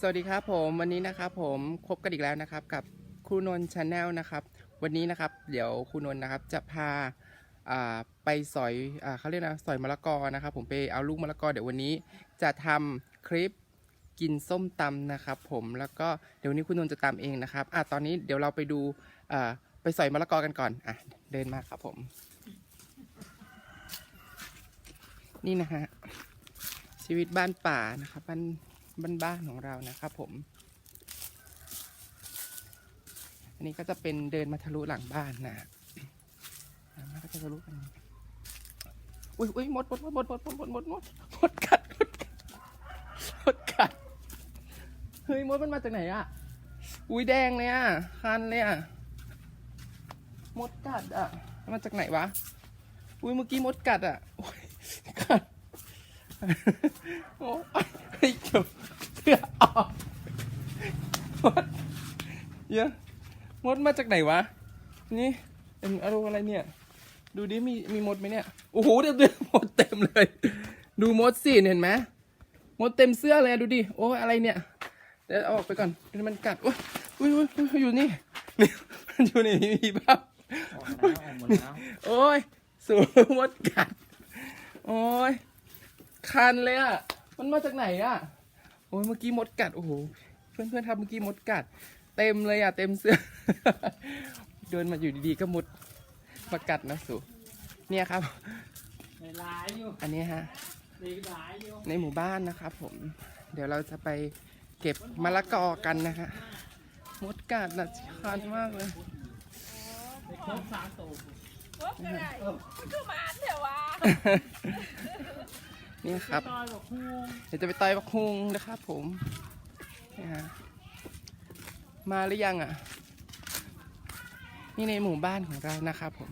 สวัสดีครับผมวันนี้นะครับผมพบกันอีกแล้วนะครับกับครูนนท์ชาแนลนะครับ วันนี้นะครับเดี๋ยวครูนนท์นะครับจะพาไปสอยอเขาเรียกนะสอยมะละกอนะครับ ผมไปเอาลูกมะละกอเดี๋ยววันนี้จะทำคลิปกินส้มตำนะครับ ผมแล้วก็เดี๋ยวนี้คุณนนท์จะตำเองนะครับอะตอนนี้เดี๋ยวเราไปดูไปสอยมะละกอกันก่อนอะเดินมาครับผม นี่นะฮะชีวิตบ้านป่านะครับบ้าน บ้านๆของเรานะครับผม อันนี้ก็จะเป็นเดินมาทะลุหลังบ้านนะมันก็จะทะลุกันอุ้ยอุ้ยหมดหมดหมดหมดหมดหมดหมดหมดหมดหมดกัดหมดกัดหมดกัดเฮ้ยมดมันมาจากไหนอะ อุ้ยแดงเลยอะคันเลยอะมดกัดอะมาจากไหนวะ อุ้ยเมื่อกี้มดกัดอะกัดโอ้ยเฮ้ย เดี๋ยวเสื้อออกมดเยอะมดมาจากไหนวะ นี่เป็นอารมณ์อะไรเนี่ย ดูดิมีมีมดไหมเนี่ย โอ้โหเดี๋ยวเดี๋ยวมดเต็มเลย ดูมดสิเห็นไหมมดเต็มเสื้อเลยอะดูดิ โอ้ยอะไรเนี่ย เดี๋ยวเอาออกไปก่อนเดี๋ยวมันกัดโอ้ยอุ้ยอุ้ยอุ้ยอยู่นี่นี่มันอยู่นี่มีบ้าออกแล้วออกหมดแล้วโอ้ยสูมดกัด โอ้ยคันเลยอะ มันมาจากไหนอะ โอ้ยเมื่อกี้มดกัดโอ้โหเพื่อนเพื่อนๆครับเมื่อกี้มดกัด เต็มเลยอะเต็มเสื้อ เดินมาอยู่ดีๆก็มดมากัดนะสูเนี่ยครับ ในหลายอยู่อันนี้ฮะ ในหลายอยู่ในหมู่บ้านนะครับผม เดี๋ยวเราจะไปเก็บมะละกอกันนะฮะมดกัดนะคันมากเลยในครบสามตัวว่าไงมันคือหมาเถอะวะ นี่ครับต่อยบอกคูเดี๋ยวจะไปต่อยบักฮุงนะครับผมนี่ฮะมาหรือยังอะ นี่ในหมู่บ้านของเรานะครับผม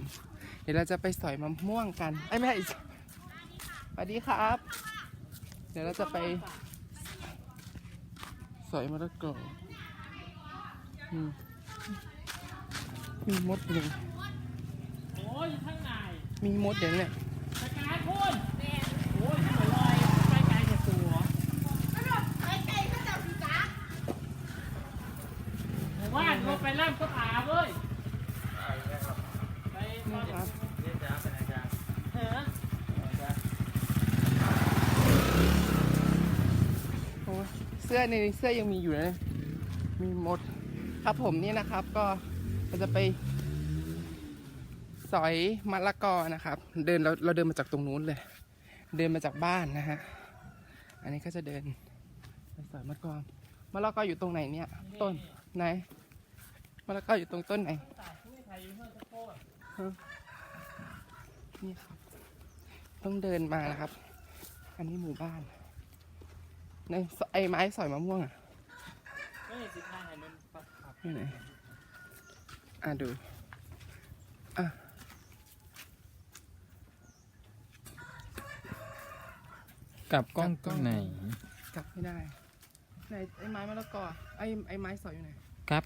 เดี๋ยวเราจะไปสอยมะม่วงกันไอ้ยไม่ใช่สวัสดีครับ เดี๋ยวเราจะไปสอยมะละกออืมมีมดหนึ่งโอ้ยอยู่ข้างในมีมดเดี๋ยวเนี่ยสกายคุณโอ้ยหัวลอยไปไกลจากตัว ไอ้ไก่เขาเจ้าพี่จ๋า หมู่บ้านเราไปล่ำก็อาเว้ยไป นี่ครับ เออ โอ้ยเสื้อในเสื้อยังมีอยู่นะมีหมดครับผมนี่นะครับก็เราจะไป สอยมะละกอนะครับ เดินเราเราเดินมาจากตรงนู้นเลย เดินมาจากบ้านนะฮะอันนี้ก็จะเดินไปสอยมะละกอมะละกออยู่ตรงไหนเนี่ย ต้นไหนมะละกออยู่ตรงต้นไหนใครอยู่เพื่อนตะโกนนี่ครับต้องเดินมานะครับ อันนี้หมู่บ้าน ในไอ้ไม้สอยมะม่วงอะก็เห็นสิทางเห็นมันปักปักนี่ไหนอะดูอะกลับกล้องตรงไหนกลับไม่ได้ไหนไอ้ไม้มะละกอไอ้ไอ้ไม้สอยอยู่ไหนครับ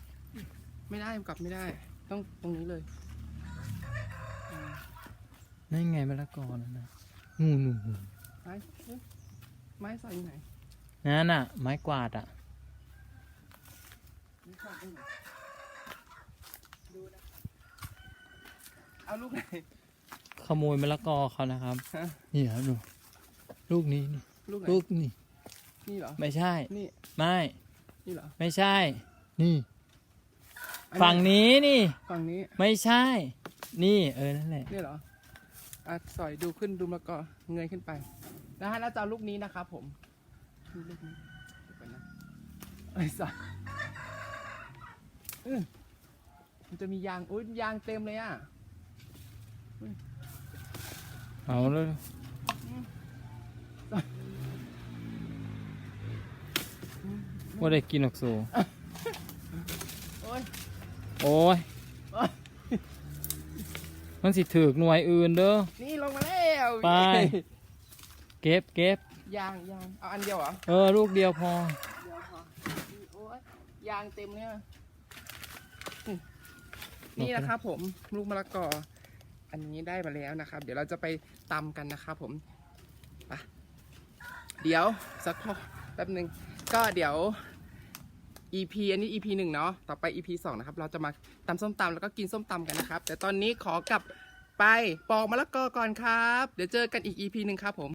ไม่ได้กลับไม่ได้ ต้องตรงนี้เลยอ่านั่นไงมะละกอนั่นนะนู่นนู่นนู่นไม้เอ้ยไม้สอยอยู่ไหน นั่นน่ะ ไม้กวาดอะไม้สอยอยู่ไหนดูนะเอาลูกไหนขโมยมะละกอเขานะครับฮะนี่ครับดูลูกนี้นี่ลูกไหนลูกนี่ นี่เหรอ ไม่ใช่ นี่ ไม่ นี่เหรอ ไม่ใช่ นี่ อันฝั่งนี้นี่ ฝั่งนี้ ไม่ใช่ นี่ เออ นั่นแหละ นี่เหรออะสอยดูขึ้นดูมะละกอเงยขึ้นไป นะฮะแล้วจะเอาลูกนี้นะครับผม ลูกนี้เดี๋ยวก่อนนะไอ้สัสอื้อมันจะมียางอุ้ยยางเต็มเลยอะเอาเลยว่าได้กินหรอกสูโอ้ยโอ้ยโอ๊ยมันสิถือกหน่วยอื่นเด้อนี่ลงมาแล้วไป เก็บเก็บ ยางยางเอาอันเดียวเหรอเออ ลูกเดียวพอ เดียวพอโอ้ยยางเต็มเลยอะอืมนี่นะครับผมลูกมะละกอ อันนี้ได้มาแล้วนะครับ เดี๋ยวเราจะไปตำกันนะครับผมไปเดี๋ยวสักพักแป๊บหนึ่งก็เดี๋ยว EP อันนี้ EP หนึ่งเนาะต่อไป EP สองนะครับ เราจะมาตำส้มตำแล้วก็กินส้มตำกันนะครับ แต่ตอนนี้ขอกลับไปปอกมะละกอก่อนครับ เดี๋ยวเจอกันอีก EP หนึ่งครับผม